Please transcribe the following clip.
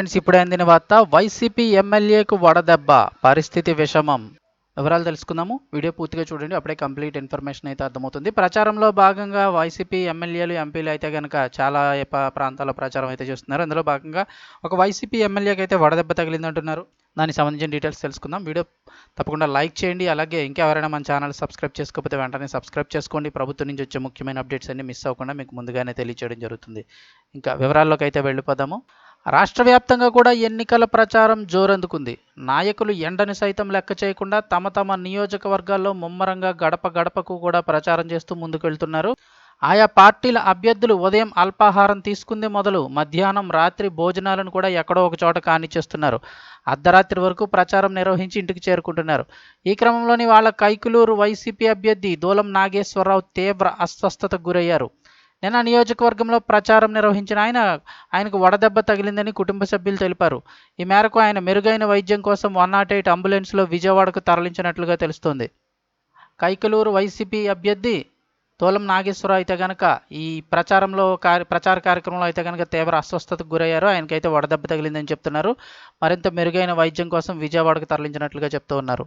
Friends ఇప్పుడే అందిన వార్త. వైసీపీ ఎమ్మెల్యేకు వడదెబ్బ. పరిస్థితి విషమం. వివరాలు తెలుసుకుందాము. వీడియో పూర్తిగా చూడండి. అప్పుడే కంప్లీట్ ఇన్ఫర్మేషన్ అయితే అర్థమవుతుంది. ప్రచారంలో భాగంగా వైసీపీ ఎమ్మెల్యేలు ఎంపీలు అయితే కనుక చాలా ప్రాంతాల్లో ప్రచారం అయితే చేస్తున్నారు. అందులో భాగంగా ఒక వైసీపీ ఎమ్మెల్యేకి అయితే వడదెబ్బ తగిలిందంటున్నారు. దానికి సంబంధించిన డీటెయిల్స్ తెలుసుకుందాం. వీడియో తప్పకుండా లైక్ చేయండి. అలాగే ఇంకా ఎవరైనా మన ఛానల్ సబ్స్క్రైబ్ చేసుకోకపోతే వెంటనే సబ్స్క్రైబ్ చేసుకోండి. ప్రభుత్వం నుంచి వచ్చే ముఖ్యమైన అప్డేట్స్ అన్ని మిస్ అవ్వకుండా మీకు ముందుగానే తెలియచేయడం జరుగుతుంది. ఇంకా వివరాల్లోకి అయితే వెళ్ళిపోదాము. రాష్ట్ర వ్యాప్తంగా కూడా ఎన్నికల ప్రచారం జోరందుకుంది. నాయకులు ఎండని సైతం లెక్క చేయకుండా తమ తమ నియోజకవర్గాల్లో ముమ్మరంగా గడప గడపకు కూడా ప్రచారం చేస్తూ ముందుకెళ్తున్నారు. ఆయా పార్టీల అభ్యర్థులు ఉదయం అల్పాహారం తీసుకుంది మొదలు మధ్యాహ్నం రాత్రి భోజనాలను కూడా ఎక్కడో ఒక చోట కానిచ్చేస్తున్నారు. అర్ధరాత్రి వరకు ప్రచారం నిర్వహించి ఇంటికి చేరుకుంటున్నారు. ఈ క్రమంలోని వాళ్ళ కైకులూరు వైసీపీ అభ్యర్థి దూలం నాగేశ్వరరావు తీవ్ర అస్వస్థతకు గురయ్యారు. నిన్న నియోజకవర్గంలో ప్రచారం నిర్వహించిన ఆయన ఆయనకు వడదెబ్బ తగిలిందని కుటుంబ సభ్యులు తెలిపారు. ఈ మేరకు ఆయన మెరుగైన వైద్యం కోసం వన్ నాట్ ఎయిట్ అంబులెన్స్లో విజయవాడకు తరలించినట్లుగా తెలుస్తోంది. కైకలూరు వైసీపీ అభ్యర్థి తోలం నాగేశ్వరరావు అయితే కనుక ఈ ప్రచారంలో కార్య ప్రచార కార్యక్రమంలో అయితే కనుక తీవ్ర అస్వస్థతకు గురయ్యారు. ఆయనకైతే వడదెబ్బ తగిలిందని చెప్తున్నారు. మరింత మెరుగైన వైద్యం కోసం విజయవాడకు తరలించినట్లుగా చెప్తూ ఉన్నారు.